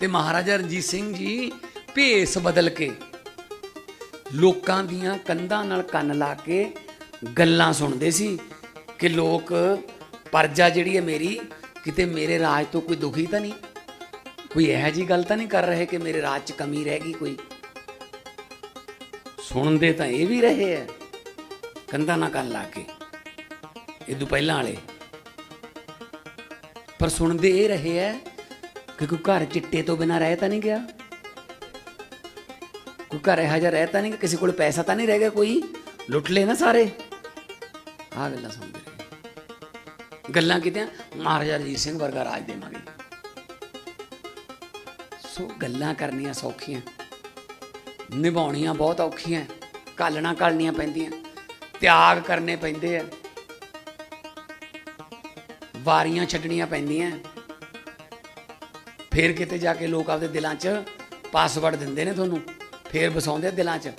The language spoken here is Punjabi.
ਤੇ ਮਹਾਰਾਜਾ ਰਣਜੀਤ ਸਿੰਘ ਜੀ ਭੇਸ ਬਦਲ ਕੇ ਲੋਕਾਂ ਦੀਆਂ ਕੰਧਾਂ ਨਾਲ ਕੰਨ ਲਾ ਕੇ ਗੱਲਾਂ ਸੁਣਦੇ ਸੀ ਕਿ ਲੋਕ, ਪਰਜਾ ਜਿਹੜੀ ਹੈ ਮੇਰੀ, ਕਿਤੇ ਮੇਰੇ ਰਾਜ ਤੋਂ ਕੋਈ ਦੁਖੀ ਤਾਂ ਨਹੀਂ? ਕੋਈ ਇਹੋ ਜੀ ਗੱਲ ਤਾਂ ਨਹੀਂ ਕਰ ਰਹੇ ਕਿ ਮੇਰੇ ਰਾਜ 'ਚ ਕਮੀ ਰਹਿ ਗਈ ਕੋਈ? ਸੁਣਦੇ ਤਾਂ ਇਹ ਵੀ ਰਹੇ ਐ ਕੰਧਾਂ ਨਾਲ ਕੰਨ ਲਾ ਕੇ, ਇਹ ਇਦੋਂ ਪਹਿਲਾਂ ਵਾਲੇ। ਪਰ ਸੁਣਦੇ ਇਹ ਰਹੇ ਐ ਕਿ ਕੋਈ ਘਰ ਚਿੱਟੇ ਤੋਂ ਬਿਨਾ ਰਹਿ ਤਾਂ ਨਹੀਂ ਗਿਆ ਕੋਈ ਘਰ ਇਹੋ ਜਿਹਾ ਰਹਿ ਤਾਂ ਨਹੀਂ ਗਿਆ, ਕਿਸੇ ਕੋਲ ਪੈਸਾ ਤਾਂ ਨਹੀਂ ਰਹਿ ਗਿਆ ਕੋਈ ਲੁੱਟ ਲਏ ਨਾ ਸਾਰੇ ਆਹ ਗੱਲਾਂ ਸੁਣਦੇ ਰਹੇ ਗੱਲਾਂ ਕੀਤੀਆਂ ਮਹਾਰਾਜਾ ਰਣਜੀਤ ਸਿੰਘ ਵਰਗਾ ਰਾਜ ਦੇਵਾਂਗੇ ਸੋ ਗੱਲਾਂ ਕਰਨੀਆਂ ਸੌਖੀਆਂ ਨਿਭਾਉਣੀਆਂ ਬਹੁਤ ਔਖੀਆਂ ਘਾਲਣਾ ਘਾਲਣੀਆਂ ਪੈਂਦੀਆਂ ਤਿਆਗ ਕਰਨੇ ਪੈਂਦੇ ਆ ਵਾਰੀਆਂ ਛੱਡਣੀਆਂ ਪੈਂਦੀਆਂ ਫਿਰ ਕਿਤੇ ਜਾ ਕੇ ਲੋਕ ਆਪਦੇ ਦਿਲਾਂ 'ਚ ਪਾਸਵਰਡ ਦਿੰਦੇ ਨੇ ਤੁਹਾਨੂੰ, ਫੇਰ ਵਸਾਉਂਦੇ ਦਿਲਾਂ 'ਚ।